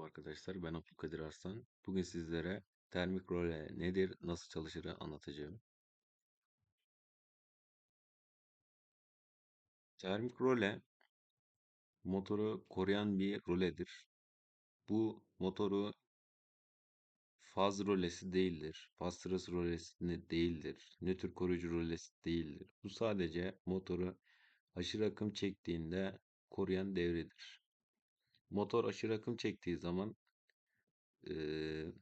Merhaba arkadaşlar, ben Abdülkadir Arslan. Bugün sizlere termik role nedir, nasıl çalışırı anlatacağım. Termik role motoru koruyan bir roledir. Bu motoru faz rolesi değildir, faz sırası rolesi de değildir, nötr koruyucu rolesi değildir. Bu sadece motoru aşırı akım çektiğinde koruyan devredir. Motor aşırı akım çektiği zaman eee,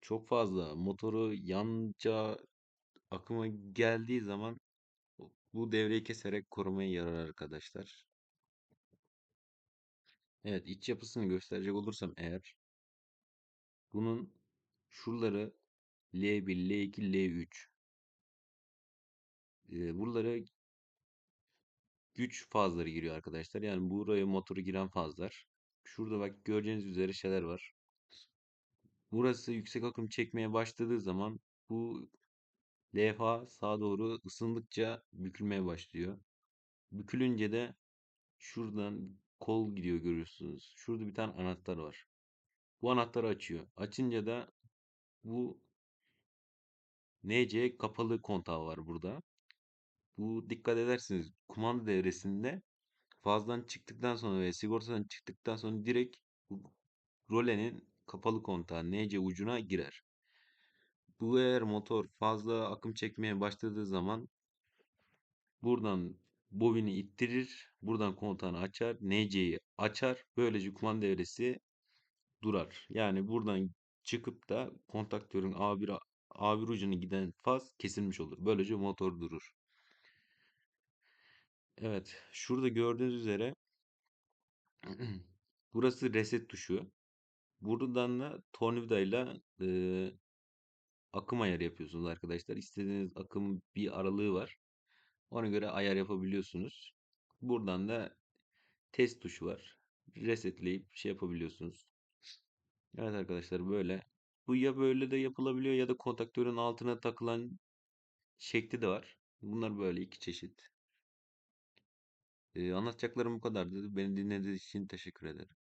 çok fazla motoru yanca akıma geldiği zaman bu devreyi keserek korumaya yarar arkadaşlar. Evet iç yapısını gösterecek olursam eğer bunun şuraları L1, L2, L3 e, buralara güç fazları giriyor arkadaşlar. Yani buraya motoru giren fazlar. Şurada bak göreceğiniz üzere şeyler var. Burası yüksek akım çekmeye başladığı zaman bu levha sağa doğru ısındıkça bükülmeye başlıyor. Bükülünce de şuradan kol gidiyor görüyorsunuz. Şurada bir tane anahtar var. Bu anahtarı açıyor. Açınca da bu NC kapalı kontağı var burada. Bu dikkat edersiniz kumanda devresinde fazdan çıktıktan sonra ve sigortadan çıktıktan sonra direkt rolenin kapalı kontağı NC ucuna girer. Bu eğer motor fazla akım çekmeye başladığı zaman buradan bobini ittirir. Buradan kontağını açar. NC'yi açar. Böylece kumanda devresi durar. Yani buradan çıkıp da kontaktörün A1 A1 ucuna giden faz kesilmiş olur. Böylece motor durur. Evet, şurada gördüğünüz üzere burası reset tuşu. Buradan da tornavidayla e, akım ayarı yapıyorsunuz arkadaşlar. İstediğiniz akım bir aralığı var. Ona göre ayar yapabiliyorsunuz. Buradan da test tuşu var. Resetleyip şey yapabiliyorsunuz. Evet arkadaşlar böyle. Bu ya böyle de yapılabiliyor ya da kontaktörün altına takılan şekli de var. Bunlar böyle iki çeşit. Ee, anlatacaklarım bu kadardı. Beni dinlediğiniz için teşekkür ederim.